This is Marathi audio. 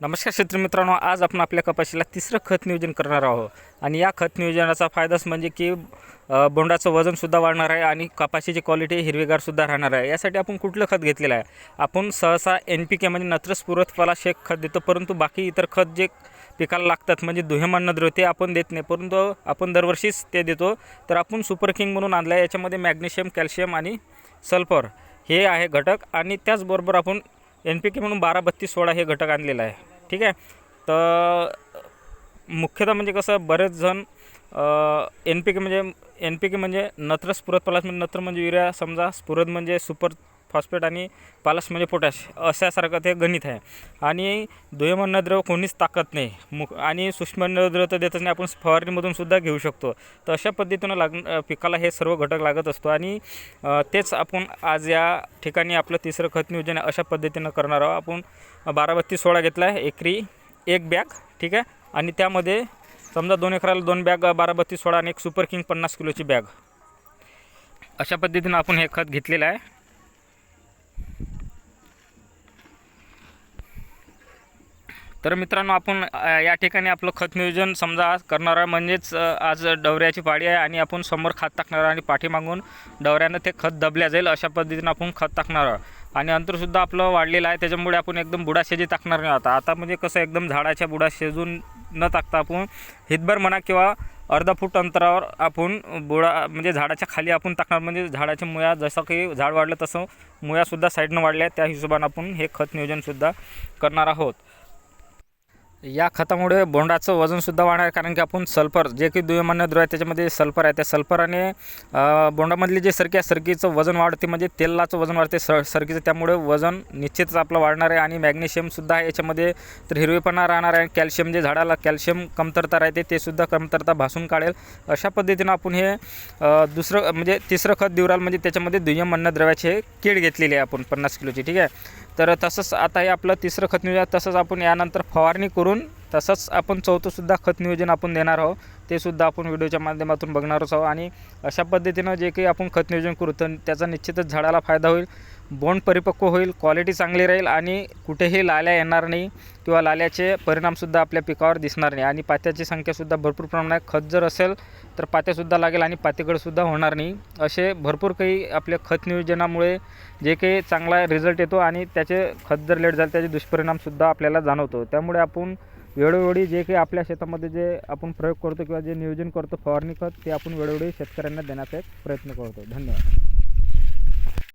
नमस्कार शेतकरी मित्रांनो आज आपण आपल्या कपाशीला तिसरं खत नियोजन करणार आहोत. आणि या खत नियोजनाचा फायदाच म्हणजे की बोंडाचं वजनसुद्धा वाढणार आहे आणि कपाशीची क्वालिटी हिरवीगारसुद्धा राहणार आहे. यासाठी आपण कुठलं खत घेतलेलं आहे? आपण सहसा एन पी के म्हणजे नत्रस पुरतफला शेक खत देतो परंतु बाकी इतर खत जे पिकाला लागतात म्हणजे दुहेमान नद्र ते आपण देत नाही. परंतु आपण दरवर्षीच ते देतो. तर आपण सुपर किंग म्हणून आणलं आहे याच्यामध्ये मॅग्नेशियम कॅल्शियम आणि सल्फर हे आहे घटक. आणि त्याचबरोबर आपण एन पी के म्हणून बारा बत्तीस सोळा हे घटक आणलेलं आहे. ठीक आहे? तर मुख्यतः म्हणजे कसं बरेच जण एन पी के म्हणजे एन पी के म्हणजे नत्र स्फुरद पलास म्हणजे नत्र म्हणजे युरिया समजा स्फुरद म्हणजे सुपर फॉस्फेट आणि पालस म्हणजे पोटॅश अशासारखं ते गणित आहे. आणि दुय्यम अन्नद्रव कोणीच ताकत नाही. मुख आणि सूक्ष्म अन्नद्रव्य तर देतच नाही. आपण फवारणीमधून सुद्धा घेऊ शकतो. तर अशा पद्धतीनं लाग पिकाला हे सर्व घटक लागत असतो. आणि तेच आपण आज या ठिकाणी आपलं तिसरं खत नियोजन अशा पद्धतीनं करणार आहोत. आपण बारा बत्तीस सोळा घेतला आहे एकरी एक बॅग ठीक आहे? आणि त्यामध्ये समजा दोन एकराला दोन बॅग बारा बत्तीस सोळा आणि एक सुपर किंग पन्नास किलोची बॅग. अशा पद्धतीनं आपण हे खत घेतलेलं आहे. तर मित्रांनो आपण या ठिकाणी आपलं खत नियोजन समजा करणार आहे. म्हणजेच आज डवऱ्याची पाळी आहे आणि आपण समोर खत टाकणार आहे आणि पाठीमागून डवऱ्यानं ते खत दबल्या जाईल अशा पद्धतीनं आपण खत टाकणार आहोत आणि अंतरसुद्धा आपलं वाढलेलं आहे. त्याच्यामुळे आपण एकदम बुडाशेजी टाकणार नाही आता. आता म्हणजे कसं एकदम झाडाच्या बुडा शेजून न टाकता आपण हितभर म्हणा किंवा अर्धा फूट अंतरावर आपण बुडा म्हणजे झाडाच्या खाली आपण टाकणार. म्हणजे झाडाच्या मुया जसं की झाड वाढलं तसं मुयासुद्धा साईडनं वाढल्या त्या हिशोबानं आपण हे खत नियोजनसुद्धा करणार आहोत. या खतामुळे बोंडाचं वजनसुद्धा वाढणार कारण की आपण सल्फर जे की दुयमान्य द्रव्य आहे त्याच्यामध्ये सल्फर आहे. त्या सल्फराने बोंडामधली जे सरकी आहे सरकीचं वजन वाढते म्हणजे तेलाचं वजन वाढते स सरकीचं. त्यामुळे वजन निश्चितच आपलं वाढणार आहे आणि मॅग्नेशियमसुद्धा आहे याच्यामध्ये तर हिरवेपणा राहणार आहे. कॅल्शियम जे झाडाला कॅल्शियम कमतरता राहते ते सुद्धा कमतरता भासून काढेल. अशा पद्धतीनं आपण हे दुसरं म्हणजे तिसरं खत दिवराल म्हणजे त्याच्यामध्ये दुय्यम अन्नद्रव्याचे कीड घेतलेली आहे आपण पन्नास किलोची ठीक आहे. तर तसंच आता हे आपलं तिसरं खत नियोजन तसंच आपण यानंतर फवारणी करून तसंच आपण चौथंसुद्धा खत नियोजन आपण देणार आहोत. ते सुद्धा आपण व्हिडिओच्या माध्यमातून बघणारच आहोत. आणि अशा पद्धतीनं जे काही आपण खत नियोजन करू तर त्याचा निश्चितच झाडाला फायदा होईल बोंड परिपक्व होईल क्वालिटी चांगली राहील आणि कुठेही लाल्या येणार नाही किंवा लाल्याचे परिणामसुद्धा आपल्या पिकावर दिसणार नाही. आणि पात्याची संख्यासुद्धा भरपूर प्रमाणात खत जर असेल तर पात्यासुद्धा लागेल आणि पातेकडंसुद्धा होणार नाही. असे भरपूर काही आपल्या खत नियोजनामुळे जे काही चांगला रिझल्ट येतो आणि त्याचे खत जर लेट झाले त्याचे दुष्परिणामसुद्धा आपल्याला जाणवतो. त्यामुळे आपण वेळोवेळी जे काही आपल्या शेतामध्ये जे आपण प्रयोग करतो किंवा जे नियोजन करतो फवारणी खत ते आपण वेळोवेळी शेतकऱ्यांना देण्याचा एक प्रयत्न करतो. धन्यवाद.